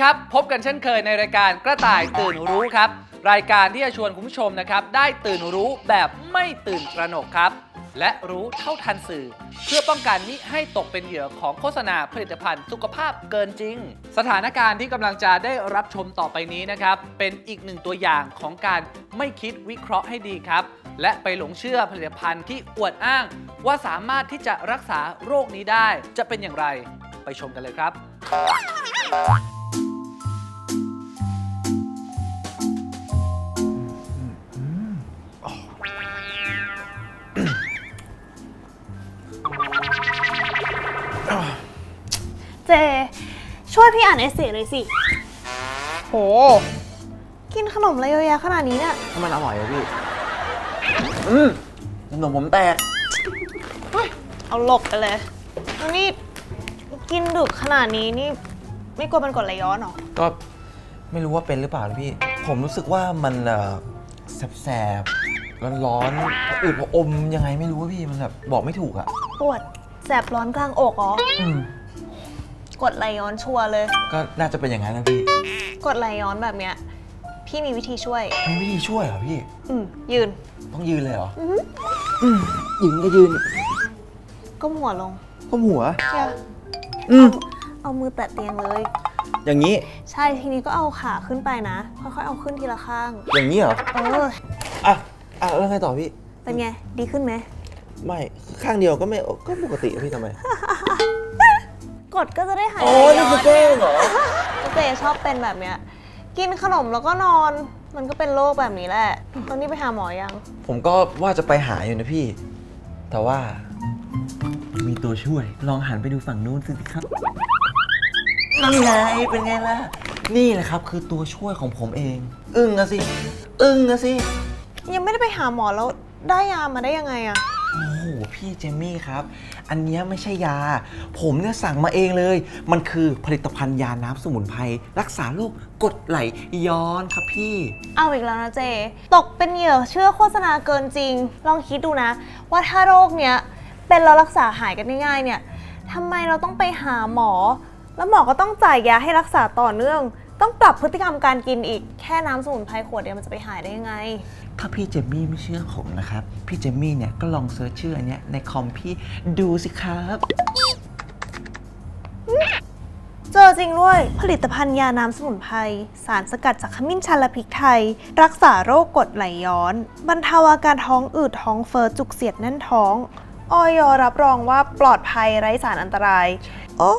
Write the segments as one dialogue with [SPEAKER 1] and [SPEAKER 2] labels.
[SPEAKER 1] ครับ พบกันเช่นเคยในรายการกระต่ายตื่นรู้ครับ รายการที่จะชวนคุณผู้ชมนะครับ ได้ตื่นรู้แบบไม่ตื่นตระหนกครับ และรู้เท่าทันสื่อ เพื่อป้องกันมิให้ตกเป็นเหยื่อของโฆษณาผลิตภัณฑ์สุขภาพเกินจริง สถานการณ์ที่กำลังจะได้รับชมต่อไปนี้นะครับ เป็นอีกหนึ่งตัวอย่างของการไม่คิดวิเคราะห์ให้ดีครับ และไปหลงเชื่อผลิตภัณฑ์ที่อวดอ้าง ว่าสามารถที่จะรักษาโรคนี้ได้จะเป็นอย่างไร ไปชมกันเลยครับา
[SPEAKER 2] นเอเซ่เลยสิ โห กินขนมอะไรเยอะแยะขนาดนี้เนี่ย
[SPEAKER 3] ถ้ามันอร่อยอะพี่ อืมขนมผมแตก
[SPEAKER 2] เอาหลบไปเลยแล้วนี่กินดึกขนาดนี้นี่ ไม่กลัวเป็นกรดไหลย้อนเหรอ
[SPEAKER 3] ก็ไม่รู้ว่าเป็นหรือเปล่านะพี่ ผมรู้สึกว่ามันเอ่อแสบๆร้อนๆอืดผอมยังไงไม่รู้ว่าพี่ มันแบบบอกไม่ถูกอะ
[SPEAKER 2] ปวดแสบร้อนกลางอกเหรอ
[SPEAKER 3] อืม
[SPEAKER 2] กรดไหลย้อนชัวร์เลย
[SPEAKER 3] ก็น่าจะเป็นอย่างนั้นนะพี่
[SPEAKER 2] กรดไหลย้อนแบบเนี้ย พี่มีวิธีช่วย
[SPEAKER 3] มีวิธีช่วยเหรอพี่
[SPEAKER 2] อืมยืน
[SPEAKER 3] ต้องยืนเลยเหรออืมยืนก็ยืน
[SPEAKER 2] ก้มหัวลง
[SPEAKER 3] ก้มหัว
[SPEAKER 2] อย่า
[SPEAKER 3] อืม
[SPEAKER 2] เอามือแตะเตียงเลย
[SPEAKER 3] อย่างนี้
[SPEAKER 2] ใช่ทีนี้ก็เอาขาขึ้นไปนะ ค่อยๆเอาขึ้นทีละข้าง
[SPEAKER 3] อย่างนี้เหรอ
[SPEAKER 2] เออ
[SPEAKER 3] อะ อะแล้วไงต่อพี่
[SPEAKER 2] เป็นไง ดีขึ้นไหม
[SPEAKER 3] ไม่ ข้างเดียวก็ไม่ ก็ปกติอะพี่ทำไม
[SPEAKER 2] กดก็จะได้หาย
[SPEAKER 3] โอ้ยนี่คือแกล้งเหรอ
[SPEAKER 2] เจชอบเป็นแบบเนี้ย กินขนมแล้วก็นอน มันก็เป็นโรคแบบนี้แหละ ตอนนี้ไปหาหมอยัง
[SPEAKER 3] ผมก็ว่าจะไปหาอยู่นะพี่ แต่ว่า มีตัวช่วย ลองหันไปดูฝั่งนู้นสิครับ นั่นไง เป็นไงล่ะ นี่แหละครับ คือตัวช่วยของผมเอง อึ้งอะสิ อึ้งอะสิ
[SPEAKER 2] ยังไม่ได้ไปหาหมอแล้วได้ยามาได้ยังไงอะ
[SPEAKER 3] โอ้โห พี่เจมี่ครับ อันนี้ไม่ใช่ยา ผมเนี่ยสั่งมาเองเลย มันคือผลิตภัณฑ์ยาน้ำสมุนไพรรักษาโรคกดไหลย้อนครับพี่
[SPEAKER 2] เอาอีกแล้วนะเจ ตกเป็นเหยื่อเชื่อโฆษณาเกินจริง ลองคิดดูนะ ว่าถ้าโรคเนี้ยเป็นเรารักษาหายกันง่ายๆเนี่ยทำไมเราต้องไปหาหมอ แล้วหมอก็ต้องจ่ายยาให้รักษาต่อเนื่อง ต้องปรับพฤติกรรมการกินอีก แค่น้ำสมุนไพรขวดเดียวมันจะไปหายได้ยังไง
[SPEAKER 3] ถ้าพี่เจมี่ไม่เชื่อผมนะครับ พี่เจมี่เนี่ยก็ลองเซิร์ชชื่ออันเนี้ยในคอมพี่ดูสิครับ
[SPEAKER 2] เจอจริงด้วย ผลิตภัณฑ์ยาน้ำสมุนไพรสารสกัดจากขมิ้นชันและพริกไทย รักษาโรคกรดไหลย้อน บรรเทาอาการท้องอืดท้องเฟ้อจุกเสียดแน่นท้องออยรับรองว่าปลอดภัยไร้สารอันตราย โอ้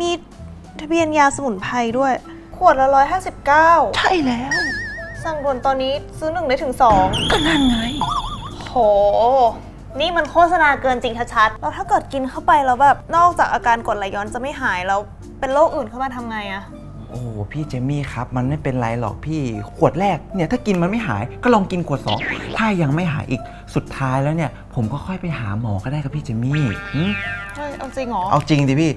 [SPEAKER 2] มีทะเบียนยาสมุนไพรด้วย ขวดละ159
[SPEAKER 3] ใช่แล้ว
[SPEAKER 2] สั่งด่วนตอนนี้ซื้อหนึ่งได้ถึงสอง
[SPEAKER 3] ก็นั่นไง
[SPEAKER 2] โห นี่มันโฆษณาเกินจริงชัดๆ แล้วถ้าเกิดกินเข้าไปแล้วแบบนอกจากอาการกรดไหลย้อนจะไม่หายแล้วเป็นโรคอื่นเข้ามาทำไงอะ
[SPEAKER 3] โอ้โหพี่เจมี่ครับ มันไม่เป็นไรหรอกพี่ขวดแรกเนี่ยถ้ากินมันไม่หายก็ลองกินขวดสองถ้ายังไม่หายอีกสุดท้ายแล้วเนี่ย ผมก็ค่อยไปหาหมอก็ได้ครับพี่เจมี่หึ
[SPEAKER 2] เฮ้ยเอาจริงเหรอ
[SPEAKER 3] เอาจริงดิพี่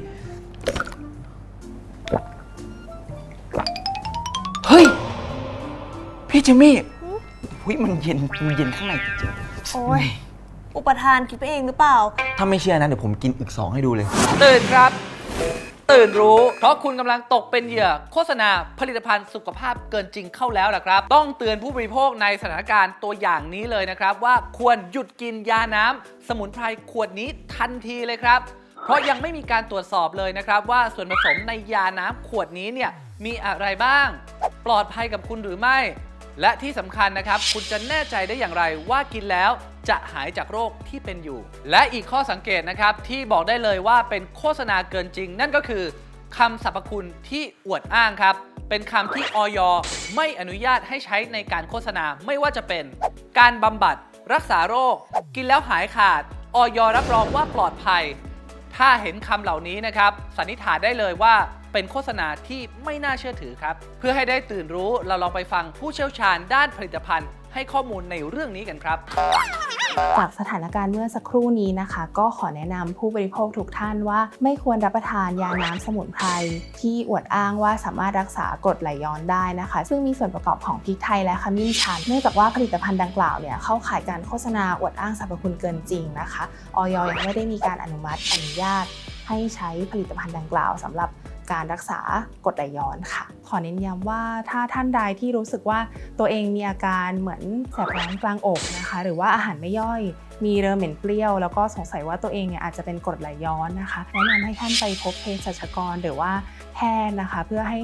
[SPEAKER 3] พี่เจมี่หุยมันเย็นมันเย็นข้างในจริง
[SPEAKER 2] โอ้ยอุปทานคิดไปเองหรือเปล่า
[SPEAKER 3] ๆถ้าไม่เชื่อนะเดี๋ยวผมกินอีกสองให้ดูเลย
[SPEAKER 1] ตื่นครับ ตื่นรู้ เพราะคุณกำลังตกเป็นเหยื่อ โฆษณาผลิตภัณฑ์สุขภาพเกินจริงเข้าแล้วนะครับ ต้องเตือนผู้บริโภคในสถานการณ์ตัวอย่างนี้เลยนะครับ ว่าควรหยุดกินยาน้ำสมุนไพรขวดนี้ทันทีเลยครับ เพราะยังไม่มีการตรวจสอบเลยนะครับ ว่าส่วนผสมในยาน้ำขวดนี้เนี่ยมีอะไรบ้าง ปลอดภัยกับคุณหรือไม่ และที่สำคัญนะครับ คุณจะแน่ใจได้อย่างไรว่ากินแล้วจะหายจากโรคที่เป็นอยู่ และอีกข้อสังเกตนะครับที่บอกได้เลยว่าเป็นโฆษณาเกินจริง นั่นก็คือคำสรรพคุณที่อวดอ้างครับ เป็นคำที่ออยไม่อนุญาตให้ใช้ในการโฆษณาไม่ว่าจะเป็น การบำบัด รักษาโรค กินแล้วหายขาดออยรับรองว่าปลอดภัย ถ้าเห็นคำเหล่านี้นะครับสันนิษฐานได้เลยว่า เป็นโฆษณาที่ไม่น่าเชื่อถือครับ เพื่อให้ได้ตื่นรู้เราลองไปฟังผู้เชี่ยวชาญด้านผลิตภัณฑ์ ให้ข้อมูลในเรื่องนี้กันครับ
[SPEAKER 4] จากสถานการณ์เมื่อสักครู่นี้นะคะ ก็ขอแนะนำผู้บริโภคทุกท่านว่า ไม่ควรรับประทานยาน้ำสมุนไพรที่อวดอ้างว่าสามารถรักษากรดไหลย้อนได้นะคะ ซึ่งมีส่วนประกอบของพริกไทยและขมิ้นชันเนื่องจากว่าผลิตภัณฑ์ดังกล่าวเนี่ยเข้าข่ายการโฆษณาอวดอ้างสรรพคุณเกินจริงนะคะออยยังไม่ได้มีการอนุมัติอนุญาตให้ใช้ผลิตภัณฑ์ดังกล่าวสำหรับ การรักษากรดไหลย้อนค่ะ ขอเน้นย้ำว่าถ้าท่านใดที่รู้สึกว่าตัวเองมีอาการเหมือนแสบร้อนกลางอกนะคะ หรือว่าอาหารไม่ย่อย มีเรอเหม็นเปรี้ยว แล้วก็สงสัยว่าตัวเองเนี่ยอาจจะเป็นกรดไหลย้อนนะคะแนะนำให้ท่านไปพบเภสัชกรหรือว่าแพทย์นะคะ เพื่อให้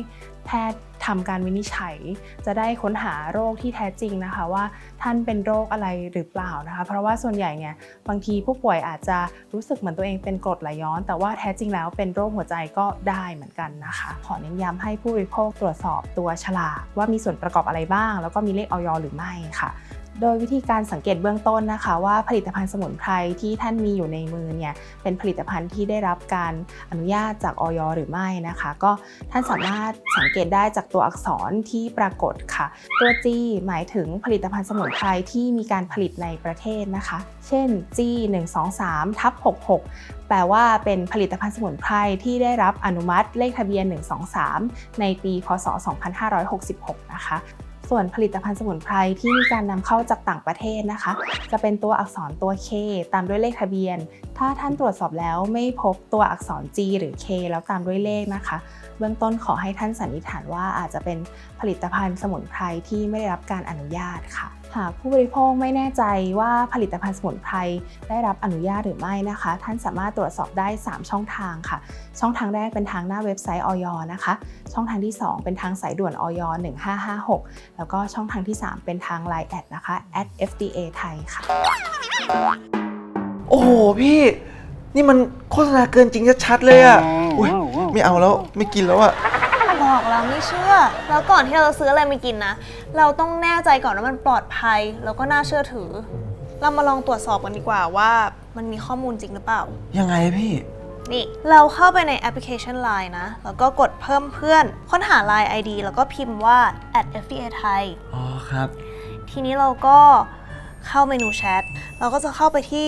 [SPEAKER 4] แพทย์ทำการวินิจฉัย จะได้ค้นหาโรคที่แท้จริงนะคะว่าท่านเป็นโรคอะไรหรือเปล่านะคะเพราะว่าส่วนใหญ่เนี่ยบางทีผู้ป่วยอาจจะรู้สึกเหมือนตัวเองเป็นกรดไหลย้อน แต่ว่าแท้จริงแล้วเป็นโรคหัวใจก็ได้เหมือนกันนะคะ ขอเน้นย้ำให้ผู้บริโภคตรวจสอบตัวฉลากว่ามีส่วนประกอบอะไรบ้าง แล้วก็มีเลขออยหรือไม่ค่ะ โดยวิธีการสังเกตเบื้องต้นนะคะว่าผลิตภัณฑ์สมุนไพรที่ท่านมีอยู่ในมือเนี่ยเป็นผลิตภัณฑ์ที่ได้รับการอนุญาตจากออยหรือไม่นะคะ ก็ท่านสามารถสังเกตได้จากตัวอักษรที่ปรากฏค่ะ ตัว G หมายถึงผลิตภัณฑ์สมุนไพรที่มีการผลิตในประเทศนะคะ เช่น G 1 2 3ทับ66แปลว่าเป็นผลิตภัณฑ์สมุนไพรที่ได้รับอนุมัติเลขทะเบียน 123 ในปี พศ 2566 นะคะ ส่วนผลิตภัณฑ์สมุนไพรที่มีการนำเข้าจากต่างประเทศนะคะ จะเป็นตัวอักษรตัว K ตามด้วยเลขทะเบียน ถ้าท่านตรวจสอบแล้วไม่พบตัวอักษร G หรือ K แล้วตามด้วยเลขนะคะ เบื้องต้นขอให้ท่านสันนิษฐานว่าอาจจะเป็นผลิตภัณฑ์สมุนไพรที่ไม่ได้รับการอนุญาตค่ะ หากผู้บริโภคไม่แน่ใจว่าผลิตภัณฑ์สมุนไพรได้รับอนุญาตหรือไม่นะคะ ท่านสามารถตรวจสอบได้ 3 ช่องทางค่ะ ช่องทางแรกเป็นทางหน้าเว็บไซต์ออยนะคะ ช่องทางที่ 2 เป็นทางสายด่วนออย1556 แล้วก็ช่องทางที่ 3 เป็นทาง Line แอดนะคะ @fda ไทยค่ะ
[SPEAKER 3] โอ้โหพี่ นี่มันโฆษณาเกินจริงชัดๆเลยอะอุ๊ยไม่เอาแล้วไม่กินแล้วอะ
[SPEAKER 2] บอกแล้ว ไม่เชื่อ แล้วก่อนที่เราจะซื้ออะไรมากินนะ เราต้องแน่ใจก่อนว่ามันปลอดภัย แล้วก็น่าเชื่อถือ เรามาลองตรวจสอบกันดีกว่าว่ามันมีข้อมูลจริงหรือเปล่า
[SPEAKER 3] ยังไงพี่
[SPEAKER 2] นี่ เราเข้าไปในแอปพลิเคชัน Line นะ แล้วก็กดเพิ่มเพื่อน ค้นหา Line ID แล้วก็พิมพ์ว่า @fda ไทย
[SPEAKER 3] อ๋อครับ
[SPEAKER 2] ทีนี้เราก็เข้าเมนูแชท เราก็จะเข้าไปที่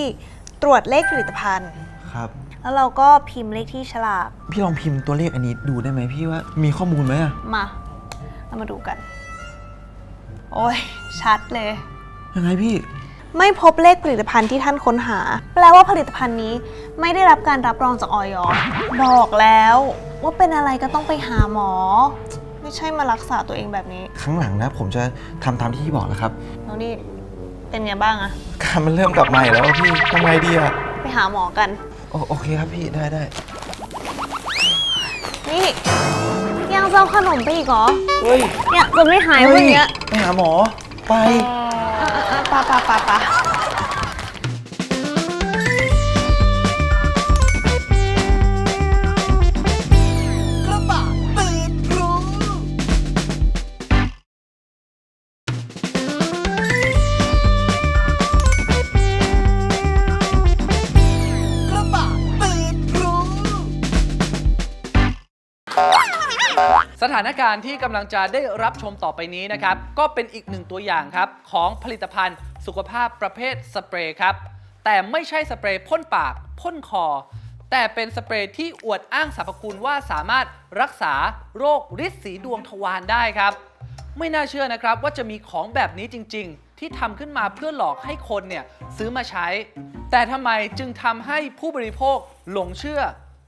[SPEAKER 2] ตรวจเลขผลิตภัณฑ์
[SPEAKER 3] ครับ
[SPEAKER 2] แล้วเราก็พิมพ์เลขที่ฉลาก
[SPEAKER 3] พี่ลองพิมพ์ตัวเลขอันนี้ดูได้ไหมพี่ว่ามีข้อมูลไหมอะ
[SPEAKER 2] มา เรามาดูกัน โอ้ย ชัดเลย
[SPEAKER 3] ยังไงพี่
[SPEAKER 2] ไม่พบเลขผลิตภัณฑ์ที่ท่านค้นหา แปลว่าผลิตภัณฑ์นี้ไม่ได้รับการรับรองจากออยบอกแล้ว ว่าเป็นอะไรก็ต้องไปหาหมอ ไม่ใช่มารักษาตัวเองแบบนี้
[SPEAKER 3] ครั้งหลังนะ ผมจะทำตามที่พี่บอกแล้วครับ
[SPEAKER 2] แล้วนี่เป็นไงบ้างอะ
[SPEAKER 3] การมันเริ่มกลับมาอีกแล้วอะพี่ทำไงดีอะ
[SPEAKER 2] ไปหาหมอกัน
[SPEAKER 3] โอโอเคครับพี่ได้ได้
[SPEAKER 2] นี่ยังจะเอาขนมไปอีกเหรอ
[SPEAKER 3] เฮ้ย
[SPEAKER 2] เนี่ยจะไม่หายวันเนี้ย
[SPEAKER 3] ไปหาหมอไป
[SPEAKER 2] อะอะอะปะปะปะปะ
[SPEAKER 1] สถานการณ์ที่กำลังจะได้รับชมต่อไปนี้นะครับ ก็เป็นอีกหนึ่งตัวอย่างครับ ของผลิตภัณฑ์สุขภาพประเภทสเปรย์ครับ แต่ไม่ใช่สเปรย์พ่นปากพ่นคอ แต่เป็นสเปรย์ที่อวดอ้างสรรพคุณว่าสามารถรักษาโรคฤทธิ์สีดวงทวารได้ครับ ไม่น่าเชื่อนะครับว่าจะมีของแบบนี้จริง ๆ ที่ทำขึ้นมาเพื่อหลอกให้คนเนี่ยซื้อมาใช้ แต่ทำไมจึงทำให้ผู้บริโภคหลงเชื่อ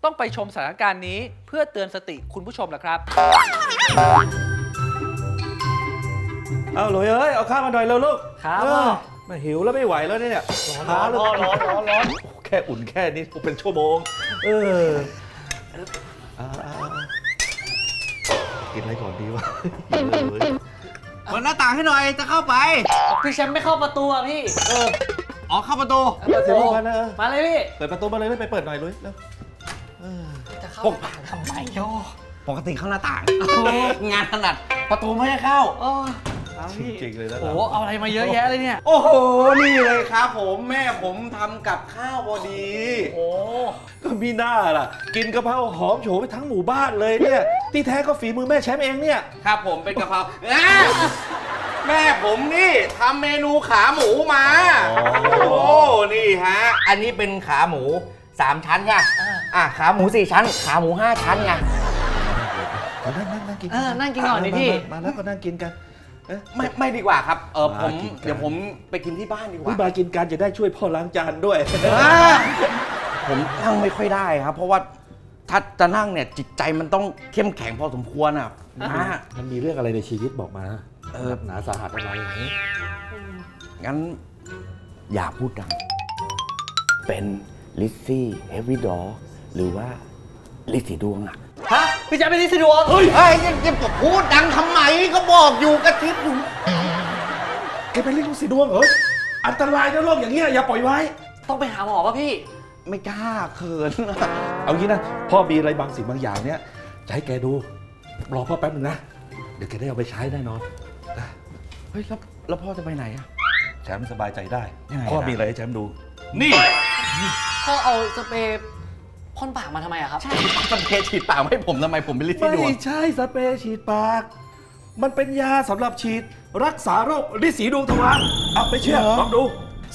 [SPEAKER 1] ต้องไปชมสถานการณ์นี้เพื่อเตือนสติคุณผู้ชมล่ะครับ
[SPEAKER 5] เอาหลุยเอ้ยเอาข้าวมาหน่อยเร็วลูก
[SPEAKER 1] ครับ
[SPEAKER 5] เอ
[SPEAKER 1] พ่อ
[SPEAKER 5] อมาหิวแล้วไม่ไหวแล้วเนี่ยช้าแล้วร้อนร้อนร้อนร้อนโอเคค่อุ่นแค่นี้เป็นชั่วโมง เอออ่าๆกินอะไรก่อนดีวะเออ
[SPEAKER 6] เปิดหน้าต่างให้หน่อยจะเข้าไป
[SPEAKER 1] พี่แชมป์ไม่เข้าประตูอะพี่
[SPEAKER 6] อ๋อเข้าประตู
[SPEAKER 5] เดี๋ยวมานะ
[SPEAKER 1] มาเลยพี่
[SPEAKER 5] เปิดประตูมาเลยไปเปิดหน่อยเลยเร็ว
[SPEAKER 1] จะเข้าปากทำไมโย
[SPEAKER 6] ปกติเข้าหน้าต่าง งานถนัดประตูไม่ให้เข้า
[SPEAKER 1] เออเอาพี่
[SPEAKER 5] จริงๆเลยนะ
[SPEAKER 1] โอ้โหเอาอะไรมาเยอะแยะเลยเนี่ย
[SPEAKER 6] โอ้โห นี่เลยครับผมแม่ผมทำกับข้าวพอดี
[SPEAKER 1] โอ้
[SPEAKER 5] ก็มีหน้าล่ะ กินกะเพราหอมโฉไปทั้งหมู่บ้านเลยเนี่ย ที่แท้ก็ฝีมือแม่แชมป์เองเนี่ย
[SPEAKER 6] ครับผมเป็นกะเพราอะแม่ผมนี่ทำเมนูขาหมูมา
[SPEAKER 5] อ๋อ
[SPEAKER 6] โอ้ นี่ฮะ อันนี้เป็นขาหมู 3ชั้นค่ะอะขาหมู4ชั้น ขาหมู5ชั้นไง
[SPEAKER 5] มานั่งนั่งนั่งกิน
[SPEAKER 1] เออนั่งกินก่อนดิพี่
[SPEAKER 5] มามามาแล้วก็นั่งกินกันเอ๊ะ
[SPEAKER 6] ไม่ไม่ดีกว่าครับเออ
[SPEAKER 5] มา
[SPEAKER 6] ผม
[SPEAKER 5] กินกัน
[SPEAKER 6] เดี๋ยวผมไปกินที่บ้านดีก
[SPEAKER 5] วิ
[SPEAKER 6] ว่า
[SPEAKER 5] บากินกันจะได้ช่วยพ่อล้างจานด้วย
[SPEAKER 6] อะผมนั่งไม่ค่อยได้ครับ เพราะว่าถ้าจะนั่งเนี่ยจิตใจมันต้องเข้มแข็งพอสมควรอะนะ
[SPEAKER 5] มันมีเรื่องอะไรในชีวิตบอกมา
[SPEAKER 6] เออ
[SPEAKER 5] หนาสาหัสอะไรอย่างนี้
[SPEAKER 6] งั้นอย่าพูดดัง เป็น ลิซซี่เฮฟวี่ดอหรือว่าลิซสีดวงอะ
[SPEAKER 1] ฮะพี่แชมป์เป็นที่สะดวก
[SPEAKER 6] เฮ้ยเฮ้ยยังจะพูดดังทำไมก็บอกอยู่กระทิบอยู่
[SPEAKER 5] แกเป็นลิงสีดวงเหรออันตรายนะโรคอย่างเงี้ยอย่าปล่อยไว้
[SPEAKER 1] ต้องไปหาหมอป่ะพี่
[SPEAKER 6] ไม่กล้าเขิน
[SPEAKER 5] เอางี้นะพ่อมีอะไรบางสิ่งบางอย่างเนี่ยจะให้แกดูรอพ่อแป๊บหนึงนะ เดี๋ยวแกได้เอาไปใช้แน่นอน
[SPEAKER 6] เฮ้ยแล้วแล้วพ่อจะไปไหนอะ
[SPEAKER 5] แชมป์สบายใจได้
[SPEAKER 6] ยังไง
[SPEAKER 5] พ่อ
[SPEAKER 6] ล่ะ
[SPEAKER 5] มีอะไรให้แชมป์ดู นี่
[SPEAKER 1] พ่อเอาสเปรย์พ่นปากมาทำไมอะครับ
[SPEAKER 6] มันเทฉีดปากมาให้ผมทำไมผมเป็นลิซซี่
[SPEAKER 5] ไม่
[SPEAKER 6] ดวง
[SPEAKER 5] ใช่สเปรย์ฉีดปาก มันเป็นยาสำหรับฉีด รักษาโรคฤทธิ์สีดวงทวารเอาไปเชื่อ
[SPEAKER 6] เหรอ
[SPEAKER 5] ลองดู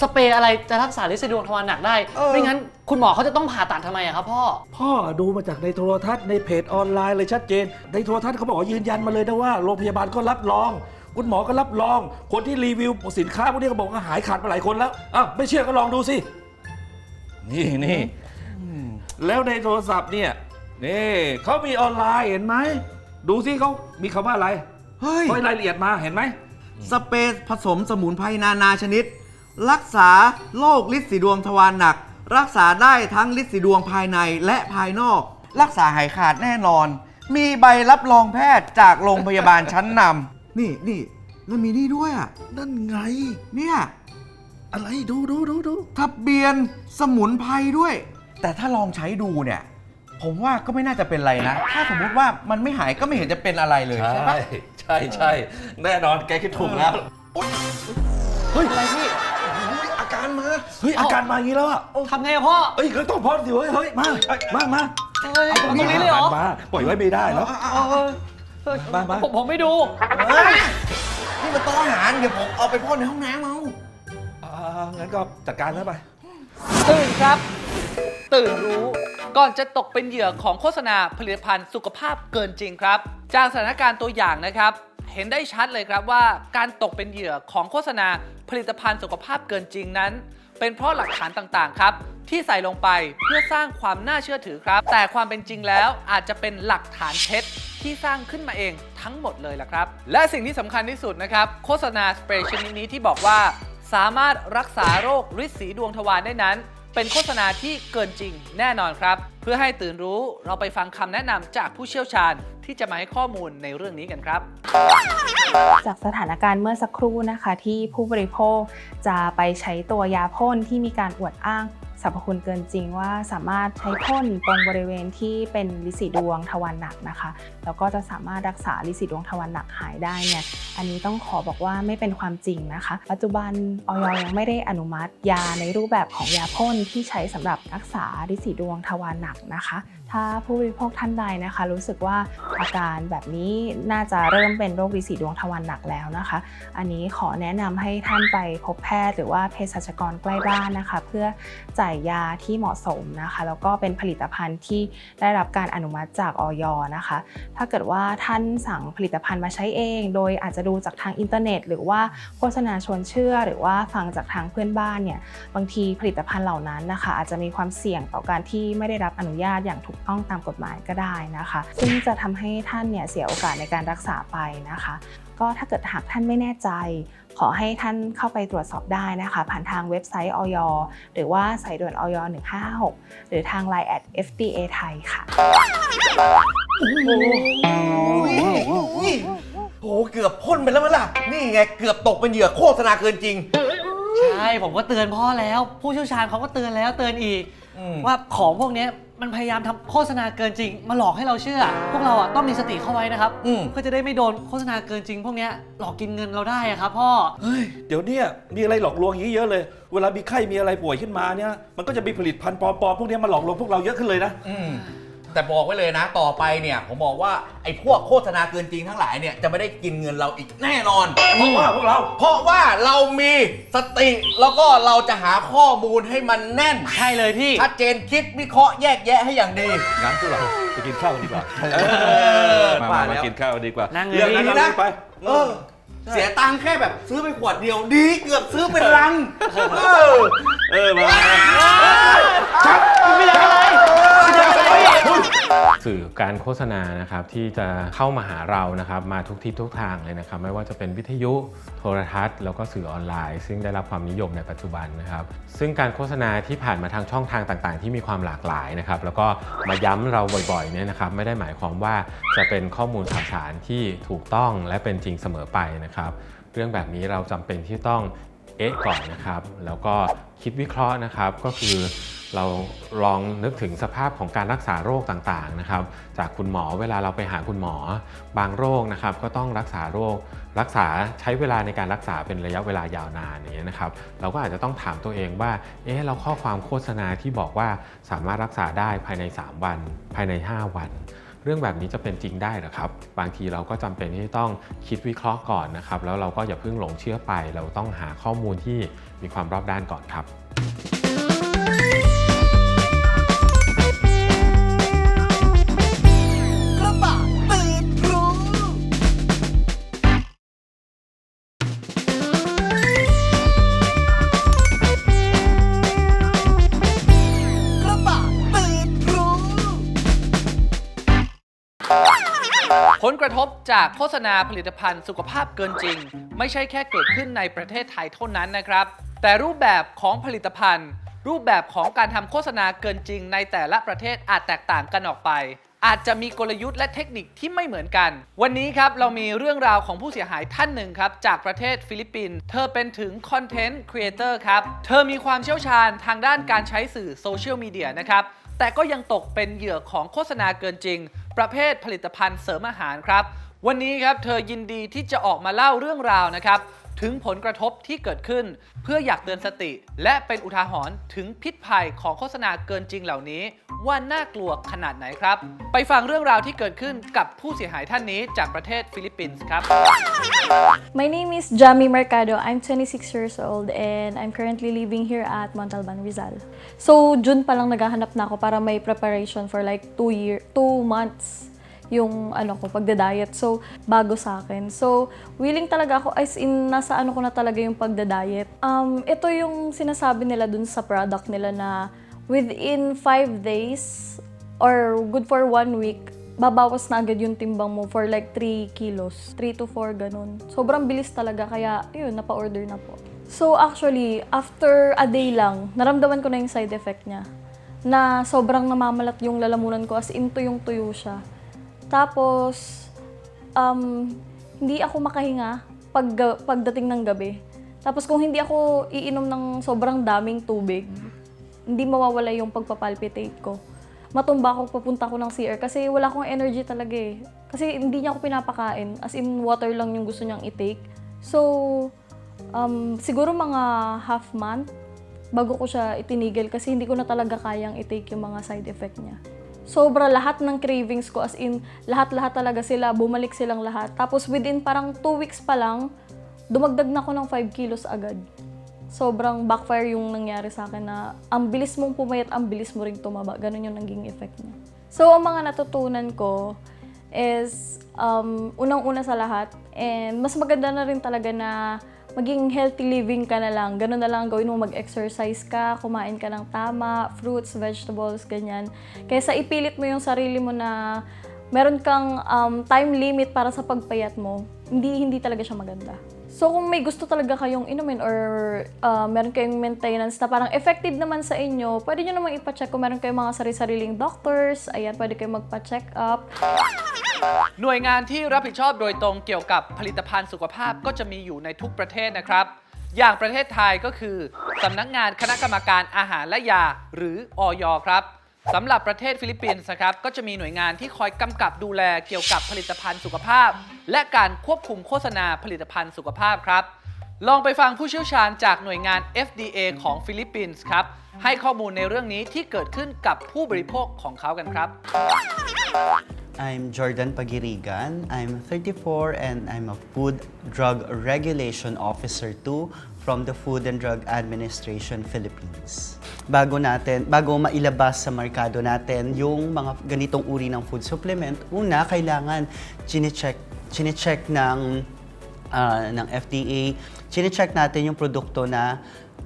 [SPEAKER 1] สเปรย์อะไรจะรักษาลินดวงทวารหนักได้
[SPEAKER 6] เออ
[SPEAKER 1] ไม่งั้นคุณหมอเขาจะต้องผ่าตัดทำไมอะครับพ่อ
[SPEAKER 5] พ่อดูมาจากในโทรทัศน์ในเพจออนไลน์เลยชัดเจน ในโทรทัศน์เขาบอกว่ายืนยันมาเลยนะว่าโรงพยาบาลก็รับรอง คุณหมอก็รับรอง คนที่รีวิวสินค้าพวกนี้ก็บอกว่าหายขาดมาหลายคนแล้วอ้าวไม่เชื่อก็ลองดูสิ นี่นี่แล้วในโทรศัพท์เนี่ยนี่เขามีออนไลน์เห็นไหม ดูสิเขามีคำว่าอะไร
[SPEAKER 6] เฮ้ย
[SPEAKER 5] เขาให้รายละเอียดมาเห็นไหม
[SPEAKER 6] สเปรย์ผสมสมุนไพรนานาชนิด รักษาโรคลิดสีดวงทวารหนัก รักษาได้ทั้งลิดสีดวงภายในและภายนอก รักษาหายขาดแน่นอน มีใบรับรองแพทย์จากโรงพยาบาลชั้นนำนี่นี่แล้วมีนี่ด้วยอะ
[SPEAKER 5] นั่นไง
[SPEAKER 6] เนี่ย
[SPEAKER 5] อะไรดูดูดูดู
[SPEAKER 6] ทะเบียนสมุนไพรด้วย แต่ถ้าลองใช้ดูเนี่ย ผมว่าก็ไม่น่าจะเป็นไรนะ ถ้าสมมุติว่ามันไม่หายก็ไม่เห็นจะเป็นอะไรเลยใช่ปะ
[SPEAKER 5] ใช่ใช่แน่นอนแกคิดถูกแล้ว
[SPEAKER 1] เฮ้ยอะไรพี่
[SPEAKER 6] อาการมา
[SPEAKER 5] เฮ้ยอาการมาอย่างนี้แล้วอะ
[SPEAKER 1] ทำไงอะพ่อ
[SPEAKER 5] เอ้ยก็ต้องพอดสิเฮ้ยเฮ้ยมาเอ้ยมามา
[SPEAKER 1] เฮ้ยตรงนี้เลยเหรอ
[SPEAKER 5] มาปล่อยไว้ไม่ได้แล้ว
[SPEAKER 1] เออเออเออ
[SPEAKER 5] มามา
[SPEAKER 1] ผมผมไม่ดู
[SPEAKER 6] เฮ้ยนี่มันโต๊ะอาหารเดี๋ยวผมเอาไปพ่นในห้องน้ำเอา
[SPEAKER 5] องั้นก็จัดการแล้วไป
[SPEAKER 1] ตื่นครับ ตื่นรู้ก่อนจะตกเป็นเหยื่อของโฆษณาผลิตภัณฑ์สุขภาพเกินจริงครับ จากสถานการณ์ตัวอย่างนะครับ เห็นได้ชัดเลยครับว่าการตกเป็นเหยื่อของโฆษณาผลิตภัณฑ์สุขภาพเกินจริงนั้น เป็นเพราะหลักฐานต่างๆครับ ที่ใส่ลงไปเพื่อสร้างความน่าเชื่อถือครับ แต่ความเป็นจริงแล้วอาจจะเป็นหลักฐานเท็จที่สร้างขึ้นมาเองทั้งหมดเลยล่ะครับ และสิ่งที่สำคัญที่สุดนะครับ โฆษณาสเปรย์ชนิดนี้ที่บอกว่า สามารถรักษาโรคฤทธิ์สีดวงทวารได้นั้น เป็นโฆษณาที่เกินจริงแน่นอนครับ เพื่อให้ตื่นรู้เราไปฟังคำแนะนำจากผู้เชี่ยวชาญที่จะมาให้ข้อมูลในเรื่องนี้กันครับ
[SPEAKER 4] จากสถานการณ์เมื่อสักครู่นะคะ ที่ผู้บริโภคจะไปใช้ตัวยาพ่นที่มีการอวดอ้าง สรรพคุณเกินจริงว่าสามารถใช้พ่นตรงบริเวณที่เป็นลิสีดวงทวารหนักนะคะแล้วก็จะสามารถรักษาลิสีดวงทวารหนักหายได้เนี่ยอันนี้ต้องขอบอกว่าไม่เป็นความจริงนะคะ ปัจจุบันออยยังไม่ได้อนุมัติยาในรูปแบบของยาพ่นที่ใช้สำหรับรักษาลิสีดวงทวารหนักนะคะ ถ้าผู้บริโภคท่านใดนะคะ รู้สึกว่าอาการแบบนี้น่าจะเริ่มเป็นโรคลิสีดวงทวารหนักแล้วนะคะ อันนี้ขอแนะนำให้ท่านไปพบแพทย์ หรือว่าเภสัชกรใกล้บ้านนะคะ เพื่อจ่ายายยาที่เหมาะสมนะคะแล้วก็เป็นผลิตภัณฑ์ที่ได้รับการอนุมัติจากออยนะคะ ถ้าเกิดว่าท่านสั่งผลิตภัณฑ์มาใช้เอง โดยอาจจะดูจากทางอินเทอร์เน็ต หรือว่าโฆษณาชวนเชื่อ หรือว่าฟังจากทางเพื่อนบ้านเนี่ยบางทีผลิตภัณฑ์เหล่านั้นนะคะ อาจจะมีความเสี่ยงต่อการที่ไม่ได้รับอนุญาตอย่างถูกต้องตามกฎหมายก็ได้นะคะ ซึ่งจะทำให้ท่านเนี่ยเสียโอกาสในการรักษาไปนะคะ ก็ถ้าเกิดหากท่านไม่แน่ใจ ขอให้ท่านเข้าไปตรวจสอบได้นะคะ ผ่านทางเว็บไซต์ออยหรือว่าสายด่วนออย1556 หรือทาง Line at FDA ไทยค่ะ
[SPEAKER 3] โอ้เกือบพ่นไปแล้วมั้งล่ะ นี่ไงเกือบตกเป็นเหยื่อโฆษณาเกินจริง
[SPEAKER 7] ใช่ ผมก็เตือนพ่อแล้ว ผู้เชี่ยวชาญเขาก็เตือนแล้วเตือนอีก
[SPEAKER 3] อืม
[SPEAKER 7] ว่าของพวกเนี้ย มันพยายามทำโฆษณาเกินจริง มาหลอกให้เราเชื่อ พวกเราอะต้องมีสติเข้าไว้นะครับ
[SPEAKER 3] อืม
[SPEAKER 7] เพื่อจะได้ไม่โดนโฆษณาเกินจริง พวกเนี้ยหลอกกินเงินเราได้อะครับพ่อ
[SPEAKER 5] เฮ้ยเดี๋ยวเนี้ยมีอะไรหลอกลวงอย่างนี้เยอะเลย เวลามีไข้มีอะไรป่วยขึ้นมาเนี่ย มันก็จะมีผลิตภัณฑ์ปลอมๆพวกเนี้ยมาหลอกลวงพวกเราเยอะขึ้นเลยนะ
[SPEAKER 3] อืม แต่บอกไว้เลยนะ ต่อไปเนี่ยผมบอกว่าไอ้พวกโฆษณาเกินจริงทั้งหลายเนี่ยจะไม่ได้กินเงินเราอีกแน่นอน
[SPEAKER 5] เพราะว่าพวกเรา
[SPEAKER 3] เพราะว่าเรามีสติแล้วก็เราจะหาข้อมูลให้มันแน่น
[SPEAKER 7] ใช่เลยพี่
[SPEAKER 3] ชัดเจนคิดวิเคราะห์แยกแยะให้อย่างดี
[SPEAKER 5] งั้นพวกเราไปกินข้าวกันดีกว่า
[SPEAKER 3] อ
[SPEAKER 5] มา
[SPEAKER 3] ว่า
[SPEAKER 5] มา
[SPEAKER 3] แล้ว
[SPEAKER 5] กินข้าวกันดีกว่า
[SPEAKER 7] นั่งเลย
[SPEAKER 5] เรื่องนั้น
[SPEAKER 3] พี่
[SPEAKER 5] เราไป
[SPEAKER 3] เออ เสียตังค์แค่แบบซื้อไปขวดเดียวดีเกือบซื้อเป็นลัง เออ
[SPEAKER 5] เออมา
[SPEAKER 8] สื่อการโฆษณานะครับที่จะเข้ามาหาเรานะครับมาทุกทิศทุกทางเลยนะครับ ไม่ว่าจะเป็นวิทยุโทรทัศน์ แล้วก็สื่อออนไลน์ ซึ่งได้รับความนิยมในปัจจุบันนะครับ ซึ่งการโฆษณาที่ผ่านมาทางช่องทางต่างๆ ที่มีความหลากหลายนะครับแล้วก็มาย้ำเราบ่อยๆเนี่ยนะครับไม่ได้หมายความว่าจะเป็นข้อมูลข่าวสารที่ถูกต้องและเป็นจริงเสมอไปนะครับ เรื่องแบบนี้เราจำเป็นที่ต้องเอ๊ะก่อนนะครับ แล้วก็คิดวิเคราะห์นะครับก็คือ เราลองนึกถึงสภาพของการรักษาโรคต่างๆนะครับ จากคุณหมอเวลาเราไปหาคุณหมอ บางโรคนะครับ ก็ต้องรักษาโรค รักษาใช้เวลาในการรักษาเป็นระยะเวลายาวนานอย่างเงี้ยนะครับ เราก็อาจจะต้องถามตัวเองว่า เอ๊ะเราข้อความโฆษณาที่บอกว่าสามารถรักษาได้ภายใน 3 วัน ภายใน 5 วันเรื่องแบบนี้จะเป็นจริงได้หรอครับ บางทีเราก็จำเป็นที่ต้องคิดวิเคราะห์ก่อนนะครับ แล้วเราก็อย่าเพิ่งหลงเชื่อไป เราต้องหาข้อมูลที่มีความรอบด้านก่อนครับ
[SPEAKER 1] ลกระทบจากโฆษณาผลิตภัณฑ์สุขภาพเกินจริง ไม่ใช่แค่เกิดขึ้นในประเทศไทยเท่านั้นนะครับ แต่รูปแบบของผลิตภัณฑ์ รูปแบบของการทำโฆษณาเกินจริง ในแต่ละประเทศอาจแตกต่างกันออกไป อาจจะมีกลยุทธ์และเทคนิคที่ไม่เหมือนกัน วันนี้ครับเรามีเรื่องราวของผู้เสียหายท่านหนึ่งครับ จากประเทศฟิลิปปินส์เธอเป็นถึงคอนเทนต์ครีเอเตอร์ครับเธอมีความเชี่ยวชาญทางด้านการใช้สื่อโซเชียลมีเดียนะครับแต่ก็ยังตกเป็นเหยื่อของโฆษณาเกินจริง ประเภทผลิตภัณฑ์เสริมอาหารครับ วันนี้ครับเธอยินดีที่จะออกมาเล่าเรื่องราวนะครับ ถึงผลกระทบที่เกิดขึ้น เพื่ออยากเตือนสติ และเป็นอุทาหรณ์ถึงพิษภัยของโฆษณาเกินจริงเหล่านี้ ว่าน่ากลัวขนาดไหนครับ ไปฟังเรื่องราวที่เกิดขึ้นกับผู้เสียหายท่านนี้จากประเทศฟิลิปปินส์ครับ
[SPEAKER 9] My name is Jami Mercado. I'm 26 years old and I'm currently living here at Montalban, Rizal. So, June pa lang naghahanap na ako para may preparation for like two year, two months yung ano ko, pagda-diet. So, bago sa akin. So, willing talaga ako, as in, nasa ano ko na talaga yung pagda-diet. Um, ito yung sinasabi nila dun sa product nila na within 5 days or good for one week, babawas na agad yung timbang mo for like 3 kilos. 3 to 4, ganun. Sobrang bilis talaga, kaya yun, napa-order na po. So actually, after a day lang, naramdaman ko na yung side effect niya. Na sobrang namamalat yung lalamunan ko, as in tuyong-tuyo siya. Tapos, um, hindi ako makahinga pag, pagdating ng gabi. Tapos kung hindi ako iinom ng sobrang daming tubig, hindi mawawala yung pagpapalpitate ko. Matumba ako, papunta ko ng CR kasi wala akong energy talaga eh. Kasi hindi niya ako pinapakain. As in, water lang yung gusto niyang i-take. So, um, siguro mga half month bago ko siya itinigil kasi hindi ko na talaga kayang i-take yung mga side effect niya. Sobra lahat ng cravings ko as in lahat-lahat talaga sila, bumalik silang lahat. Tapos within parang 2 weeks pa lang, dumagdag na ako ng 5 kilos agad. Sobrang backfire yung nangyari sa akin na ang bilis mong pumayat, ang bilis mo ring tumaba. Ganun yung naging effect niya. So, ang mga natutunan ko is um, unang-una sa lahat and mas maganda na rin talaga na maging healthy living ka na lang. Ganun na lang ang gawin mo, mag-exercise ka, kumain ka ng tama, fruits, vegetables, ganyan. Kaysa ipilit mo yung sarili mo na meron kang um, time limit para sa pagpayat mo, hindi hindi talaga siya maganda. So kung may gusto talaga kayong inumin or uh, meron kayong maintenance na parang effective naman sa inyo, pwede nyo namang ipacheck kung meron kayong mga sarili-sariling doctors, ayan, pwede kayong magpa-check up.
[SPEAKER 1] หน่วยงานที่รับผิดชอบโดยตรงเกี่ยวกับผลิตภัณฑ์สุขภาพก็จะมีอยู่ในทุกประเทศนะครับ อย่างประเทศไทยก็คือสำนักงานคณะกรรมการอาหารและยาหรืออยครับสำหรับประเทศฟิลิปปินส์นะครับก็จะมีหน่วยงานที่คอยกำกับดูแลเกี่ยวกับผลิตภัณฑ์สุขภาพ และการควบคุมโฆษณาผลิตภัณฑ์สุขภาพครับ ลองไปฟังผู้เชี่ยวชาญจากหน่วยงาน FDA ของฟิลิปปินส์ครับให้ข้อมูลในเรื่องนี้ที่เกิดขึ้นกับผู้บริโภคของเขากันครับ
[SPEAKER 10] I'm Jordan Pagirigan. I'm 34 and I'm a Food Drug Regulation Officer 2 from the Food and Drug Administration Philippines. Bago natin, bago mailabas sa merkado natin yung mga ganitong uri ng food supplement, una kailangan chine-check chine-check ng ah, ng FDA, chine-check natin yung produkto na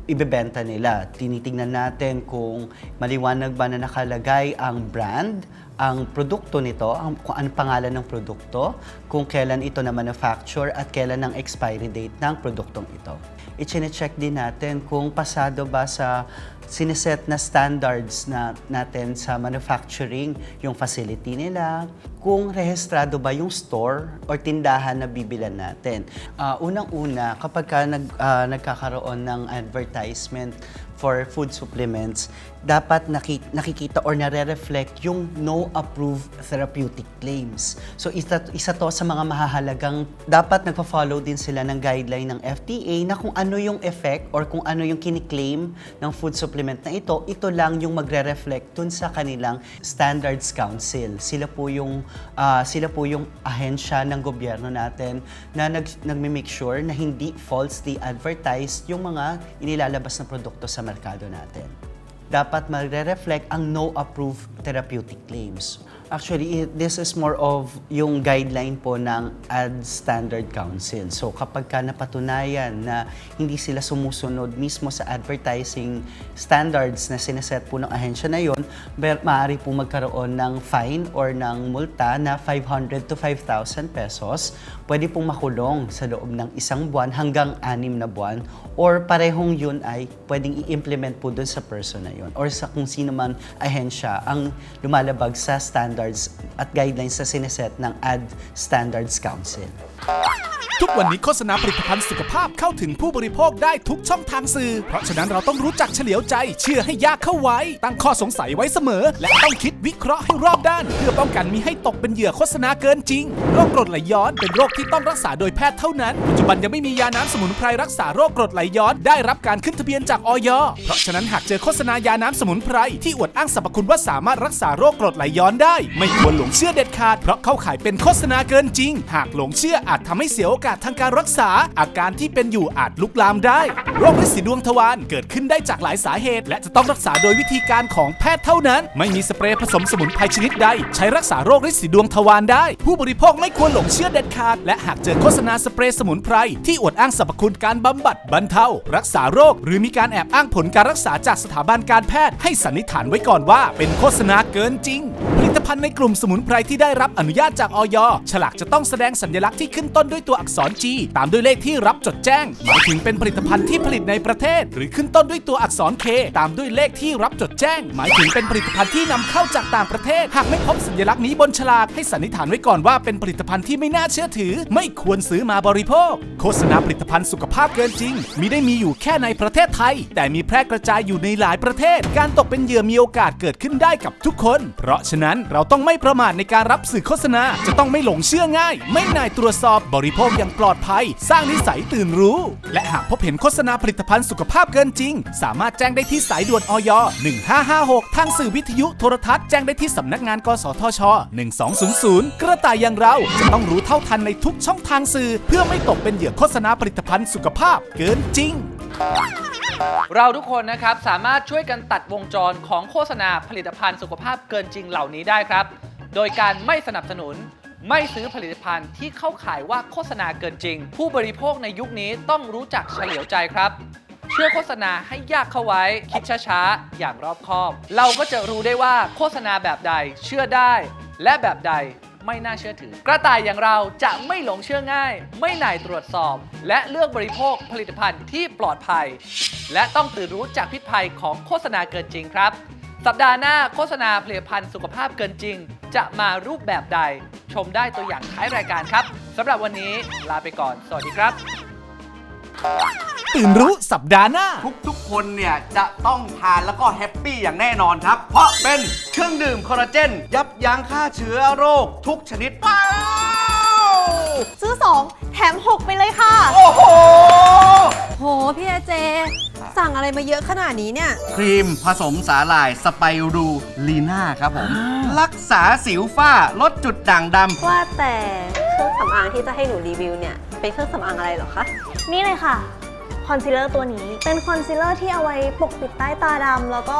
[SPEAKER 10] ibebenta nila. Tinitingnan natin kung maliwanag ba na nakalagay ang brand, ang produkto nito, ang, kung ano pangalan ng produkto, kung kailan ito na manufacture at kailan ang expiry date ng produktong ito. I-check din natin kung pasado ba sa sineset na standards na natin sa manufacturing yung facility nila, kung rehistrado ba yung store or tindahan na bibilan natin. Ah, Unang-una, kapag ka nag, ah, nagkakaroon ng advertisement for food supplements, dapat naki- nakikita or nare-reflect yung no approved therapeutic claims. So isa, isa to sa mga mahahalagang dapat nagpa-follow din sila ng guideline ng FDA na kung ano yung effect or kung ano yung kiniklaim ng food supplement na ito, ito lang yung magre-reflect dun sa kanilang Standards Council. Sila po yung ah, sila po yung ahensya ng gobyerno natin na nag nagme-make sure na hindi falsely advertised yung mga inilalabas na produkto sa merkado natin dapat magre-reflect ang no approved therapeutic claims. Actually, it- this is more of yung guideline po ng Ad Standard Council. So kapag ka napatunayan na hindi sila sumusunod mismo sa advertising standards na sineset po ng ahensya na yon, maaari po magkaroon ng fine or ng multa na 500 to 5,000 pesos. Pwede pong makulong sa loob ng isang buwan hanggang anim na buwan or parehong yun ay pwedeng i-implement po dun sa person na yun or sa kung sino man ahensya ang lumalabag sa standards at guidelines na sineset ng Ad Standards Council.
[SPEAKER 11] ทุกวันนี้โฆษณาผลิตภัณฑ์สุขภาพเข้าถึงผู้บริโภคได้ทุกช่องทางสื่อ เพราะฉะนั้นเราต้องรู้จักเฉลียวใจ เชื่อให้ยากเข้าไว้ ตั้งข้อสงสัยไว้เสมอ และต้องคิดวิเคราะห์ให้รอบด้าน เพื่อป้องกันมิให้ตกเป็นเหยื่อโฆษณาเกินจริงโรคกรดไหลย้อนเป็นโรคที่ต้องรักษาโดยแพทย์เท่านั้น ปัจจุบันยังไม่มียาน้ำสมุนไพรรักษาโรคกรดไหลย้อนได้รับการขึ้นทะเบียนจากออยเพราะฉะนั้นหากเจอโฆษณายาน้ำสมุนไพรที่อวดอ้างสรรพคุณว่าสามารถรักษาโรคกรดไหลย้อนได้ไม่ควรหลงเชื่อเด็ดขาด เพราะเข้าข่ายเป็นโฆษณาเกินจริง หากหลงเชื่ออาจทำให้เสียโอกาสทางการรักษา อาการที่เป็นอยู่อาจลุกลามได้ โรคฤทธิ์สีดวงทวารเกิดขึ้นได้จากหลายสาเหตุ และจะต้องรักษาโดยวิธีการของแพทย์เท่านั้น ไม่มีสเปรย์ผสมสมุนไพรชนิดใด ใช้รักษาโรคฤทธิ์สีดวงทวารได้ ผู้บริโภคไม่ควรหลงเชื่อเด็ดขาด และหากเจอโฆษณาสเปรย์สมุนไพรที่อวดอ้างสรรพคุณการบำบัดบรรเทารักษาโรค หรือมีการแอบอ้างผลการรักษาจากสถาบันการแพทย์ให้สันนิษฐานไว้ก่อนว่า เป็นโฆษณาเกินจริง ตภัณฑ์ในกลุ่มสมุนไพรที่ได้รับอนุญาตจากออยฉลากจะต้องแสดงสัญลักษณ์ที่ขึ้นต้นด้วยตัวอักษร G ตามด้วยเลขที่รับจดแจ้ง หมายถึงเป็นผลิตภัณฑ์ที่ผลิตในประเทศ หรือขึ้นต้นด้วยตัวอักษร K ตามด้วยเลขที่รับจดแจ้ง หมายถึงเป็นผลิตภัณฑ์ที่นำเข้าจากต่างประเทศ หากไม่พบสัญลักษณ์นี้บนฉลากให้สันนิษฐานไว้ก่อนว่าเป็นผลิตภัณฑ์ที่ไม่น่าเชื่อถือ ไม่ควรซื้อมาบริโภค โฆษณาผลิตภัณฑ์สุขภาพเกินจริงมิได้มีอยู่แค่ในประเทศไทย แต่มีแพร่กระจายอยู่ในหลายประเทศ การตกเป็นเหยื่อมีโอกาสเกิดขึ้นได้กับทุกคน เพราะฉะนั้นเราต้องไม่ประมาทในการรับสื่อโฆษณา จะต้องไม่หลงเชื่อง่าย ไม่นายตรวจสอบบริโภคอย่างปลอดภัย สร้างนิสัยตื่นรู้ และหากพบเห็นโฆษณาผลิตภัณฑ์สุขภาพเกินจริง สามารถแจ้งได้ที่สายด่วนอย 1556 ทางสื่อวิทยุโทรทัศน์แจ้งได้ที่สำนักงาน กสทช 1200 กระต่ายอย่างเราจะต้องรู้เท่าทันในทุกช่องทางสื่อ เพื่อไม่ตกเป็นเหยื่อโฆษณาผลิตภัณฑ์สุขภาพเกินจริง
[SPEAKER 1] เราทุกคนนะครับสามารถช่วยกันตัดวงจรของโฆษณาผลิตภัณฑ์สุขภาพเกินจริงเหล่านี้ได้ครับ โดยการไม่สนับสนุน ไม่ซื้อผลิตภัณฑ์ที่เข้าข่ายว่าโฆษณาเกินจริง ผู้บริโภคในยุคนี้ต้องรู้จักเฉลียวใจครับ เชื่อโฆษณาให้ยากเข้าไว้ คิดช้าๆ อย่างรอบคอบ เราก็จะรู้ได้ว่าโฆษณาแบบใดเชื่อได้ และแบบใด ไม่น่าเชื่อถือ กระต่ายอย่างเราจะไม่หลงเชื่อง่าย ไม่หน่ายตรวจสอบ และเลือกบริโภคผลิตภัณฑ์ที่ปลอดภัย และต้องตื่นรู้จากพิษภัยของโฆษณาเกินจริงครับ สัปดาห์หน้าโฆษณาผลิตภัณฑ์สุขภาพเกินจริง จะมารูปแบบใด ชมได้ตัวอย่างท้ายรายการครับสำหรับวันนี้ลาไปก่อน สวัสดีครับ
[SPEAKER 11] ตื่นรู้สัปดาห์หน้า
[SPEAKER 6] ทุกๆ คนเนี่ย จะต้องทานแล้วก็แฮปปี้อย่างแน่นอนครับ เพราะเป็นเครื่องดื่มคอลลาเจน ยับยั้งฆ่าเชื้อโรคทุกชนิดว้าว
[SPEAKER 2] ซื้อ 2 แถม 6 ไปเลยค่ะ
[SPEAKER 6] โอ้โห
[SPEAKER 12] โห พี่เอเจสั่งอะไรมาเยอะขนาดนี้เนี่ย
[SPEAKER 6] ครีมผสมสาหร่ายสไปรูลีน่าครับผม รักษาสิวฝ้าลดจุดด่างดำ
[SPEAKER 12] ว่าแต่เครื่องสำอางที่จะให้หนูรีวิวเนี่ย เป็นเครื่องสำอางอะไรเหรอคะ
[SPEAKER 2] นี่เลยค่ะ คอนซีลเลอร์ตัวนี้ เป็นคอนซีลเลอร์ที่เอาไว้ปกปิดใต้ตาดำแล้วก็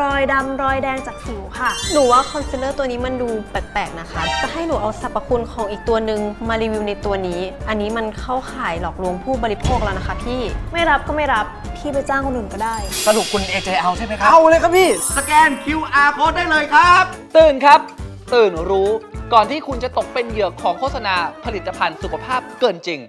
[SPEAKER 2] รอยดำรอยแดงจากสิวค่ะ
[SPEAKER 12] หนูว่าคอนซีลเลอร์ตัวนี้มันดูแปลกๆนะคะ จะให้หนูเอาสรรพคุณของอีกตัวหนึ่งมารีวิวในตัวนี้ อันนี้มันเข้าข่ายหลอกลวงผู้บริโภคแล้วนะคะพี่
[SPEAKER 2] ไม่รับก็ไม่รับ พี่ไปจ้างคนอื่นก็ได้
[SPEAKER 6] สรุปคุณเอเจเอาใช่ไหมครับ เอาเลยครับพี่ สแกน QR code ได้เลยครับ
[SPEAKER 1] ตื่นครับ ตื่นรู้ ก่อนที่คุณจะตกเป็นเหยื่อของโฆษณาผลิตภัณฑ์สุขภาพเกินจริง